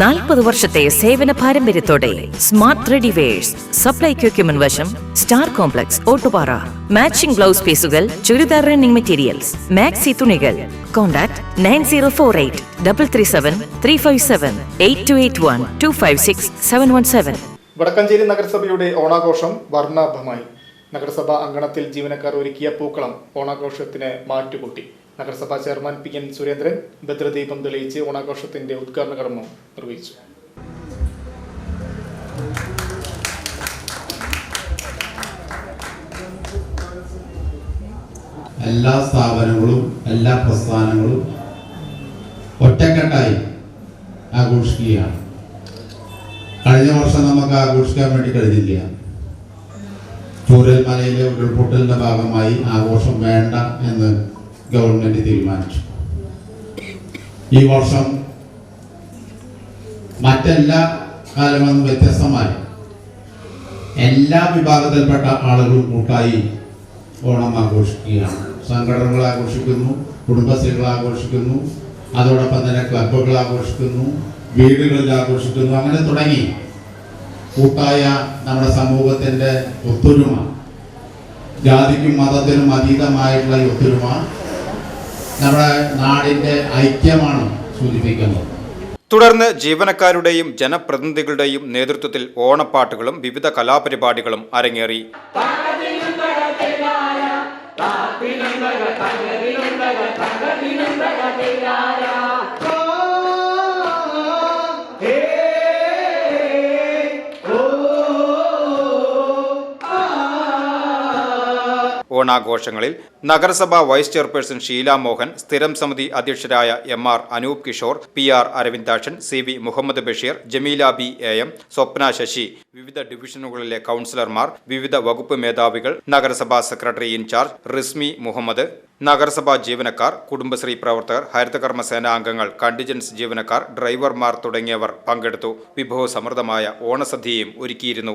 നാൽപ്പത് വർഷത്തെ സേവന പാരമ്പര്യത്തോടെ സ്മാർട്ട് റെഡിവേഴ്സ് സപ്ലൈ ക്യൂക്യുമൻ വശം star complex Ottupara. Matching blouse പീസുകൾ ചുരിദാർ റണ്ണിംഗ് മെറ്റീരിയൽസ്. മാക്സി തുണികൾ. Contact nine zero four eight double three seven three five seven eight two eight one two five six seven one seven. Vadakkanchery നഗരസഭയുടെ ഓണാഘോഷം വർണാഭമായി. നഗരസഭാ അങ്കണത്തിൽ ജീവനക്കാർ ഒരുക്കിയ പൂക്കളം ഓണാഘോഷത്തിന് മാറ്റുകൂട്ടി. നഗരസഭാ ചെയർമാൻ പി എൻ സുരേന്ദ്രൻ ഭദ്രദീപം തെളിയിച്ച് ഓണാഘോഷത്തിന്റെ ഉദ്ഘാടന കർമ്മം നിർവഹിച്ചു. എല്ലാ സ്ഥാപനങ്ങളും എല്ലാ പ്രസ്ഥാനങ്ങളും ഒറ്റക്കെട്ടായി ആഘോഷിക്കുകയാണ്. കഴിഞ്ഞ വർഷം നമുക്ക് ആഘോഷിക്കാൻ വേണ്ടി കഴിഞ്ഞില്ല. ചൂരൽമലയിലെ ഉരുൾപൊട്ടലിന്റെ ഭാഗമായി ആഘോഷം വേണ്ട എന്ന് ഗവൺമെന്റ് തീരുമാനിച്ചു. ഈ വർഷം മറ്റെല്ലാ കാലം നിന്നും വ്യത്യസ്തമായി എല്ലാ വിഭാഗത്തിൽപ്പെട്ട ആളുകളും കൂട്ടായി ഓണം ആഘോഷിക്കുകയാണ്. സംഘടനകൾ ആഘോഷിക്കുന്നു കുടുംബശ്രീകൾ ആഘോഷിക്കുന്നു അതോടൊപ്പം തന്നെ ക്ലബുകൾ ആഘോഷിക്കുന്നു വീടുകളിൽ ആഘോഷിക്കുന്നു അങ്ങനെ തുടങ്ങി. കൂട്ടായ നമ്മുടെ സമൂഹത്തിന്റെ ഒത്തൊരുമ ജാതിക്കും മതത്തിനും അതീതമായിട്ടുള്ള ഒത്തൊരുമ നമ്മുടെ നാടിന്റെ ഐക്യമാണ് സൂചിപ്പിക്കുന്നത്. തുടർന്ന് ജീവനക്കാരുടെയും ജനപ്രതിനിധികളുടെയും നേതൃത്വത്തിൽ ഓണപ്പാട്ടുകളും വിവിധ കലാപരിപാടികളും അരങ്ങേറി. ഓണാഘോഷങ്ങളിൽ നഗരസഭാ വൈസ് ചെയർപേഴ്സൺ ഷീല മോഹൻ സ്ഥിരം സമിതി അധ്യക്ഷരായ M R Anoop Kishore P R Aravindakshan C V Muhammad Basheer Jameela B A M Swapna Sasi വിവിധ ഡിവിഷനുകളിലെ കൗൺസിലർമാർ വിവിധ വകുപ്പ് മേധാവികൾ നഗരസഭാ സെക്രട്ടറി ഇൻചാർജ് റിസ്മി മുഹമ്മദ് നഗരസഭാ ജീവനക്കാർ കുടുംബശ്രീ പ്രവർത്തകർ ഹരിതകർമ്മ സേനാ അംഗങ്ങൾ കണ്ടിജൻസ് ജീവനക്കാർ ഡ്രൈവർമാർ തുടങ്ങിയവർ പങ്കെടുത്തു. വിഭവസമൃദ്ധമായ ഓണസദ്യയും ഒരുക്കിയിരുന്നു.